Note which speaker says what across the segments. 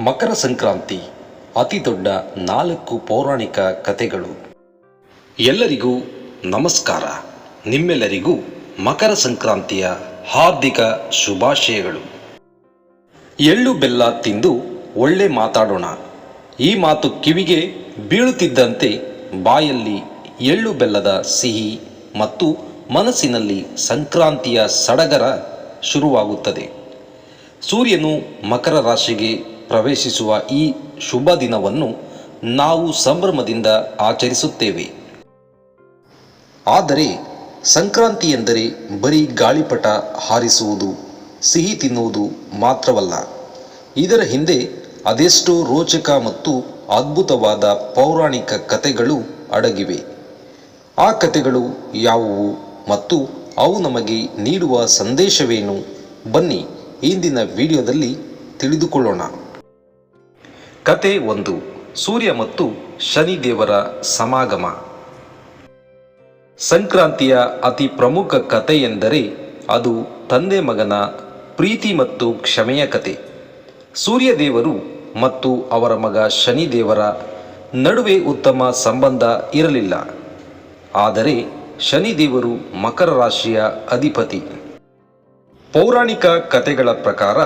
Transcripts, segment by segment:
Speaker 1: ಮಕರ ಸಂಕ್ರಾಂತಿ, ಅತಿ ದೊಡ್ಡ ನಾಲ್ಕು ಪೌರಾಣಿಕ ಕಥೆಗಳು. ಎಲ್ಲರಿಗೂ ನಮಸ್ಕಾರ. ನಿಮ್ಮೆಲ್ಲರಿಗೂ ಮಕರ ಸಂಕ್ರಾಂತಿಯ ಹಾರ್ದಿಕ ಶುಭಾಶಯಗಳು. ಎಳ್ಳು ಬೆಲ್ಲ ತಿಂದು ಒಳ್ಳೆ ಮಾತಾಡೋಣ. ಈ ಮಾತು ಕಿವಿಗೆ ಬೀಳುತ್ತಿದ್ದಂತೆ ಬಾಯಲ್ಲಿ ಎಳ್ಳು ಬೆಲ್ಲದ ಸಿಹಿ ಮತ್ತು ಮನಸ್ಸಿನಲ್ಲಿ ಸಂಕ್ರಾಂತಿಯ ಸಡಗರ ಶುರುವಾಗುತ್ತದೆ. ಸೂರ್ಯನು ಮಕರ ರಾಶಿಗೆ ಪ್ರವೇಶಿಸುವ ಈ ಶುಭ ದಿನವನ್ನು ನಾವು ಸಂಭ್ರಮದಿಂದ ಆಚರಿಸುತ್ತೇವೆ. ಆದರೆ ಸಂಕ್ರಾಂತಿ ಎಂದರೆ ಬರೀ ಗಾಳಿಪಟ ಹಾರಿಸುವುದು, ಸಿಹಿ ತಿನ್ನುವುದು ಮಾತ್ರವಲ್ಲ. ಇದರ ಹಿಂದೆ ಅದೆಷ್ಟೋ ರೋಚಕ ಮತ್ತು ಅದ್ಭುತವಾದ ಪೌರಾಣಿಕ ಕಥೆಗಳು ಅಡಗಿವೆ. ಆ ಕಥೆಗಳು ಯಾವುವು ಮತ್ತು ಅವು ನಮಗೆ ನೀಡುವ ಸಂದೇಶವೇನು? ಬನ್ನಿ ಇಂದಿನ ವಿಡಿಯೋದಲ್ಲಿ ತಿಳಿದುಕೊಳ್ಳೋಣ. ಕತೆ ಒಂದು, ಸೂರ್ಯ ಮತ್ತು ಶನಿ ದೇವರ ಸಮಾಗಮ. ಸಂಕ್ರಾಂತಿಯ ಅತಿ ಪ್ರಮುಖ ಕತೆ ಎಂದರೆ ಅದು ತಂದೆ ಮಗನ ಪ್ರೀತಿ ಮತ್ತು ಕ್ಷಮೆಯ ಕತೆ. ಸೂರ್ಯದೇವರು ಮತ್ತು ಅವರ ಮಗ ಶನಿದೇವರ ನಡುವೆ ಉತ್ತಮ ಸಂಬಂಧ ಇರಲಿಲ್ಲ. ಆದರೆ ಶನಿದೇವರು ಮಕರ ರಾಶಿಯ ಅಧಿಪತಿ. ಪೌರಾಣಿಕ ಕಥೆಗಳ ಪ್ರಕಾರ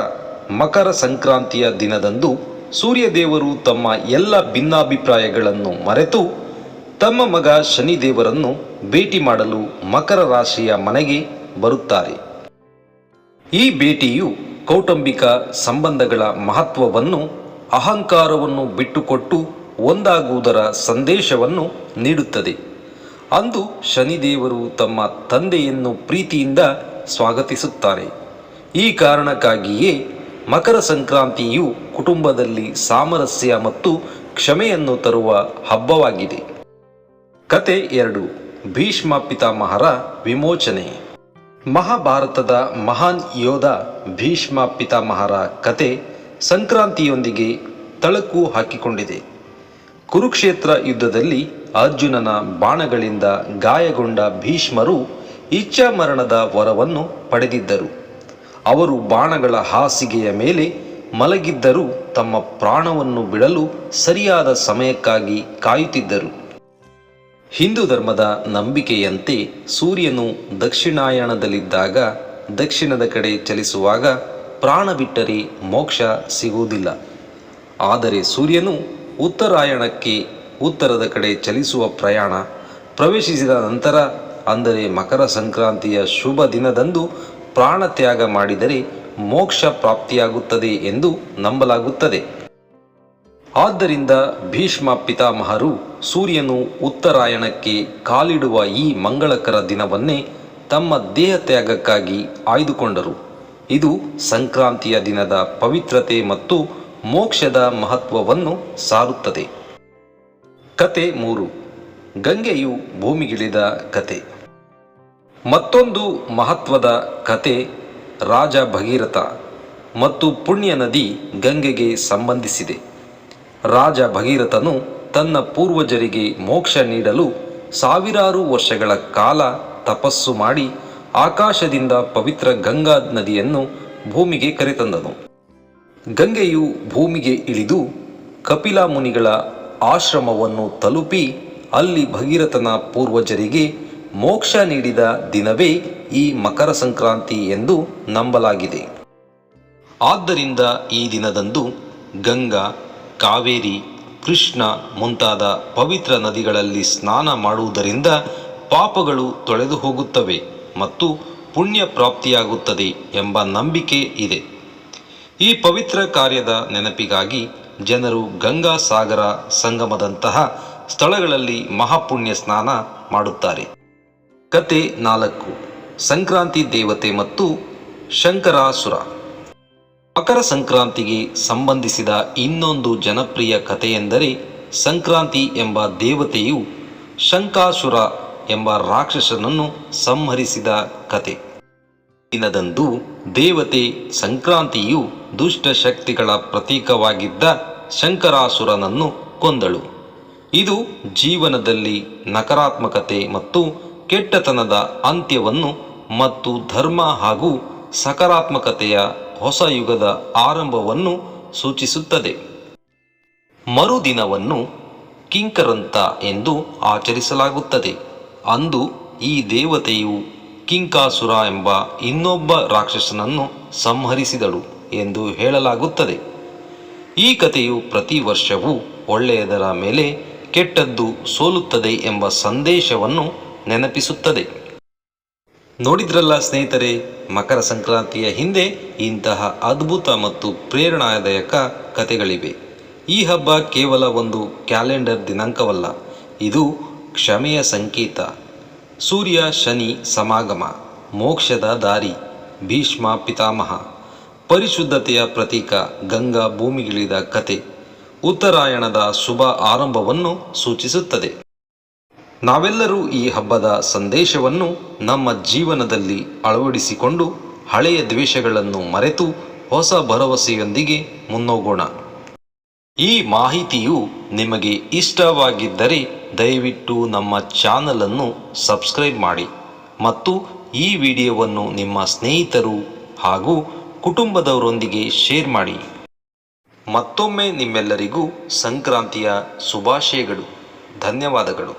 Speaker 1: ಮಕರ ಸಂಕ್ರಾಂತಿಯ ದಿನದಂದು ಸೂರ್ಯದೇವರು ತಮ್ಮ ಎಲ್ಲ ಭಿನ್ನಾಭಿಪ್ರಾಯಗಳನ್ನು ಮರೆತು ತಮ್ಮ ಮಗ ಶನಿದೇವರನ್ನು ಭೇಟಿ ಮಾಡಲು ಮಕರ ರಾಶಿಯ ಮನೆಗೆ ಬರುತ್ತಾರೆ. ಈ ಭೇಟಿಯು ಕೌಟುಂಬಿಕ ಸಂಬಂಧಗಳ ಮಹತ್ವವನ್ನು, ಅಹಂಕಾರವನ್ನು ಬಿಟ್ಟುಕೊಟ್ಟು ಒಂದಾಗುವುದರ ಸಂದೇಶವನ್ನು ನೀಡುತ್ತದೆ. ಅಂದು ಶನಿದೇವರು ತಮ್ಮ ತಂದೆಯನ್ನು ಪ್ರೀತಿಯಿಂದ ಸ್ವಾಗತಿಸುತ್ತಾರೆ. ಈ ಕಾರಣಕ್ಕಾಗಿಯೇ ಮಕರ ಸಂಕ್ರಾಂತಿಯು ಕುಟುಂಬದಲ್ಲಿ ಸಾಮರಸ್ಯ ಮತ್ತು ಕ್ಷಮೆಯನ್ನು ತರುವ ಹಬ್ಬವಾಗಿದೆ. ಕತೆ ಎರಡು. ಭೀಷ್ಮ ಪಿತಾಮಹರ ವಿಮೋಚನೆ. ಮಹಾಭಾರತದ ಮಹಾನ್ ಯೋಧ ಭೀಷ್ಮ ಪಿತಾಮಹರ ಕತೆ ಸಂಕ್ರಾಂತಿಯೊಂದಿಗೆ ತಳಕು ಹಾಕಿಕೊಂಡಿದೆ. ಕುರುಕ್ಷೇತ್ರ ಯುದ್ಧದಲ್ಲಿ ಅರ್ಜುನನ ಬಾಣಗಳಿಂದ ಗಾಯಗೊಂಡ ಭೀಷ್ಮರು ಇಚ್ಛಾಮರಣದ ವರವನ್ನು ಪಡೆದಿದ್ದರು. ಅವರು ಬಾಣಗಳ ಹಾಸಿಗೆಯ ಮೇಲೆ ಮಲಗಿದ್ದರೂ ತಮ್ಮ ಪ್ರಾಣವನ್ನು ಬಿಡಲು ಸರಿಯಾದ ಸಮಯಕ್ಕಾಗಿ ಕಾಯುತ್ತಿದ್ದರು. ಹಿಂದೂ ಧರ್ಮದ ನಂಬಿಕೆಯಂತೆ ಸೂರ್ಯನು ದಕ್ಷಿಣಾಯಣದಲ್ಲಿದ್ದಾಗ ದಕ್ಷಿಣದ ಕಡೆ ಚಲಿಸುವಾಗ ಪ್ರಾಣ ಬಿಟ್ಟರೆ ಮೋಕ್ಷ ಸಿಗುವುದಿಲ್ಲ. ಆದರೆ ಸೂರ್ಯನು ಉತ್ತರಾಯಣಕ್ಕೆ ಉತ್ತರದ ಕಡೆ ಚಲಿಸುವ ಪ್ರಯಾಣ ಪ್ರವೇಶಿಸಿದ ನಂತರ, ಅಂದರೆ ಮಕರ ಸಂಕ್ರಾಂತಿಯ ಶುಭ ದಿನದಂದು ಪ್ರಾಣತ್ಯಾಗ ಮಾಡಿದರೆ ಮೋಕ್ಷ ಪ್ರಾಪ್ತಿಯಾಗುತ್ತದೆ ಎಂದು ನಂಬಲಾಗುತ್ತದೆ. ಆದ್ದರಿಂದ ಭೀಷ್ಮ ಪಿತಾಮಹರು ಸೂರ್ಯನು ಉತ್ತರಾಯಣಕ್ಕೆ ಕಾಲಿಡುವ ಈ ಮಂಗಳಕರ ದಿನವನ್ನೇ ತಮ್ಮ ದೇಹ ತ್ಯಾಗಕ್ಕಾಗಿ ಆಯ್ದುಕೊಂಡರು. ಇದು ಸಂಕ್ರಾಂತಿಯ ದಿನದ ಪವಿತ್ರತೆ ಮತ್ತು ಮೋಕ್ಷದ ಮಹತ್ವವನ್ನು ಸಾರುತ್ತದೆ. ಕತೆ ಮೂರು. ಗಂಗೆಯು ಭೂಮಿಗಿಳಿದ ಕತೆ. ಮತ್ತೊಂದು ಮಹತ್ವದ ಕತೆ ರಾಜ ಭಗೀರಥ ಮತ್ತು ಪುಣ್ಯ ನದಿ ಗಂಗೆಗೆ ಸಂಬಂಧಿಸಿದೆ. ರಾಜ ಭಗೀರಥನು ತನ್ನ ಪೂರ್ವಜರಿಗೆ ಮೋಕ್ಷ ನೀಡಲು ಸಾವಿರಾರು ವರ್ಷಗಳ ಕಾಲ ತಪಸ್ಸು ಮಾಡಿ ಆಕಾಶದಿಂದ ಪವಿತ್ರ ಗಂಗಾ ನದಿಯನ್ನು ಭೂಮಿಗೆ ಕರೆತಂದನು. ಗಂಗೆಯು ಭೂಮಿಗೆ ಇಳಿದು ಕಪಿಲಾ ಮುನಿಗಳ ಆಶ್ರಮವನ್ನು ತಲುಪಿ ಅಲ್ಲಿ ಭಗೀರಥನ ಪೂರ್ವಜರಿಗೆ ಮೋಕ್ಷ ನೀಡಿದ ದಿನವೇ ಈ ಮಕರ ಸಂಕ್ರಾಂತಿ ಎಂದು ನಂಬಲಾಗಿದೆ. ಆದ್ದರಿಂದ ಈ ದಿನದಂದು ಗಂಗಾ, ಕಾವೇರಿ, ಕೃಷ್ಣ ಮುಂತಾದ ಪವಿತ್ರ ನದಿಗಳಲ್ಲಿ ಸ್ನಾನ ಮಾಡುವುದರಿಂದ ಪಾಪಗಳು ತೊಳೆದು ಹೋಗುತ್ತವೆ ಮತ್ತು ಪುಣ್ಯ ಪ್ರಾಪ್ತಿಯಾಗುತ್ತದೆ ಎಂಬ ನಂಬಿಕೆ ಇದೆ. ಈ ಪವಿತ್ರ ಕಾರ್ಯದ ನೆನಪಿಗಾಗಿ ಜನರು ಗಂಗಾ ಸಾಗರ ಸಂಗಮದಂತಹ ಸ್ಥಳಗಳಲ್ಲಿ ಮಹಾಪುಣ್ಯ ಸ್ನಾನ ಮಾಡುತ್ತಾರೆ. ಕತೆ ನಾಲ್ಕು. ಸಂಕ್ರಾಂತಿ ದೇವತೆ ಮತ್ತು ಶಂಕರಾಸುರ. ಮಕರ ಸಂಕ್ರಾಂತಿಗೆ ಸಂಬಂಧಿಸಿದ ಇನ್ನೊಂದು ಜನಪ್ರಿಯ ಕಥೆಯೆಂದರೆ ಸಂಕ್ರಾಂತಿ ಎಂಬ ದೇವತೆಯು ಶಂಕಾಸುರ ಎಂಬ ರಾಕ್ಷಸನನ್ನು ಸಂಹರಿಸಿದ ಕತೆ. ದಿನದಂದು ದೇವತೆ ಸಂಕ್ರಾಂತಿಯು ದುಷ್ಟ ಶಕ್ತಿಗಳ ಪ್ರತೀಕವಾಗಿದ್ದ ಶಂಕರಾಸುರನನ್ನು ಕೊಂದಳು. ಇದು ಜೀವನದಲ್ಲಿ ನಕಾರಾತ್ಮಕತೆ ಮತ್ತು ಕೆಟ್ಟತನದ ಅಂತ್ಯವನ್ನು ಮತ್ತು ಧರ್ಮ ಹಾಗೂ ಸಕಾರಾತ್ಮಕತೆಯ ಹೊಸ ಯುಗದ ಆರಂಭವನ್ನು ಸೂಚಿಸುತ್ತದೆ. ಮರುದಿನವನ್ನು ಕಿಂಕರಂತ ಎಂದು ಆಚರಿಸಲಾಗುತ್ತದೆ. ಅಂದು ಈ ದೇವತೆಯು ಕಿಂಕಾಸುರ ಎಂಬ ಇನ್ನೊಬ್ಬ ರಾಕ್ಷಸನನ್ನು ಸಂಹರಿಸಿದಳು ಎಂದು ಹೇಳಲಾಗುತ್ತದೆ. ಈ ಕಥೆಯು ಪ್ರತಿ ವರ್ಷವೂ ಒಳ್ಳೆಯದರ ಮೇಲೆ ಕೆಟ್ಟದ್ದು ಸೋಲುತ್ತದೆ ಎಂಬ ಸಂದೇಶವನ್ನು ನೆನಪಿಸುತ್ತದೆ. ನೋಡಿದ್ರಲ್ಲ ಸ್ನೇಹಿತರೆ, ಮಕರ ಸಂಕ್ರಾಂತಿಯ ಹಿಂದೆ ಇಂತಹ ಅದ್ಭುತ ಮತ್ತು ಪ್ರೇರಣಾದಾಯಕ ಕಥೆಗಳಿವೆ. ಈ ಹಬ್ಬ ಕೇವಲ ಒಂದು ಕ್ಯಾಲೆಂಡರ್ ದಿನಾಂಕವಲ್ಲ, ಇದು ಕ್ಷಮೆಯ ಸಂಕೇತ. ಸೂರ್ಯ, ಶನಿ, ಸಮಾಗಮ, ಮೋಕ್ಷದ ದಾರಿ, ಭೀಷ್ಮ, ಪಿತಾಮಹ, ಪರಿಶುದ್ಧತೆಯ ಪ್ರತೀಕ, ಗಂಗಾ ಭೂಮಿಗಿಳಿದ ಕತೆ ಉತ್ತರಾಯಣದ ಶುಭ ಆರಂಭವನ್ನು ಸೂಚಿಸುತ್ತದೆ. ನಾವೆಲ್ಲರೂ ಈ ಹಬ್ಬದ ಸಂದೇಶವನ್ನು ನಮ್ಮ ಜೀವನದಲ್ಲಿ ಅಳವಡಿಸಿಕೊಂಡು ಹಳೆಯ ದ್ವೇಷಗಳನ್ನು ಮರೆತು ಹೊಸ ಭರವಸೆಯೊಂದಿಗೆ ಮುನ್ನೋಗೋಣ. ಈ ಮಾಹಿತಿಯು ನಿಮಗೆ ಇಷ್ಟವಾಗಿದ್ದರೆ ದಯವಿಟ್ಟು ನಮ್ಮ ಚಾನಲನ್ನು ಸಬ್ಸ್ಕ್ರೈಬ್ ಮಾಡಿ ಮತ್ತು ಈ ವಿಡಿಯೋವನ್ನು ನಿಮ್ಮ ಸ್ನೇಹಿತರು ಹಾಗೂ ಕುಟುಂಬದವರೊಂದಿಗೆ ಶೇರ್ ಮಾಡಿ. ಮತ್ತೊಮ್ಮೆ ನಿಮ್ಮೆಲ್ಲರಿಗೂ ಸಂಕ್ರಾಂತಿಯ ಶುಭಾಶಯಗಳು. ಧನ್ಯವಾದಗಳು.